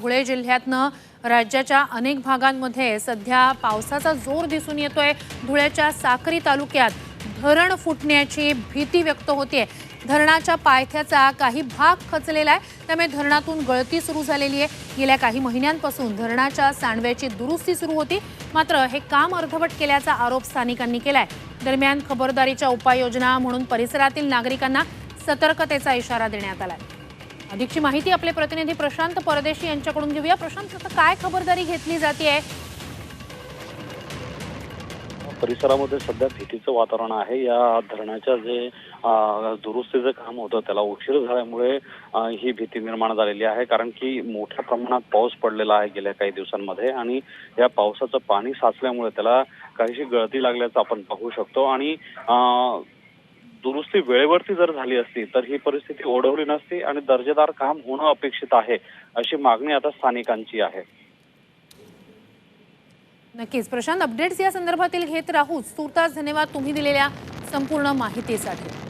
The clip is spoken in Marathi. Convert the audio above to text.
धुळे जिल्ह्यातनं राज्याच्या अनेक भागांमध्ये सध्या पावसाचा जोर दिसून येतोय. धुळ्याच्या साक्री तालुक्यात धरण फुटण्याची भीती व्यक्त होते धरणाच्या पायथ्याचा काही भाग खचलेला आहे. त्यामुळे धरणातून गळती सुरू झालेली आहे. गेल्या काही महिन्यांपासून धरणाच्या सांडव्याची दुरुस्ती सुरू होती. मात्र हे काम अर्धवट केल्याचा आरोप स्थानिकांनी केलाय. दरम्यान खबरदारीच्या उपाययोजना म्हणून परिसरातील नागरिकांना सतर्कतेचा इशारा देण्यात आलाय. अधिकची माहिती आपले प्रतिनिधी प्रशांत परदेशी यांच्याकडून घेऊया. प्रशांत आता काय खबरदारी घेतली जाते? परिसरामध्ये सध्या भीतीचं वातावरण आहे. या धरणाच्या जे दुरुस्तीचं काम होतं त्याला उशीर झाल्यामुळे ही भीती निर्माण झालेली आहे. कारण की मोठ्या प्रमाणात पाऊस पडलेला आहे गेल्या काही दिवसांमध्ये आणि या पावसाचं पाणी साचल्यामुळे त्याला काहीशी गळती लागल्याचं आपण पाहू शकतो. आणि दुरुस्ती वेळेवरती जर झाली असती तर ही परिस्थिती ओढवली नसती आणि दर्जेदार काम होणं अपेक्षित आहे अशी मागणी आता स्थानिकांची आहे. नक्कीच. प्रशांत अपडेट्स या संदर्भातील घेत राहूच तुर्तास धन्यवाद तुम्ही दिलेल्या संपूर्ण माहितीसाठी.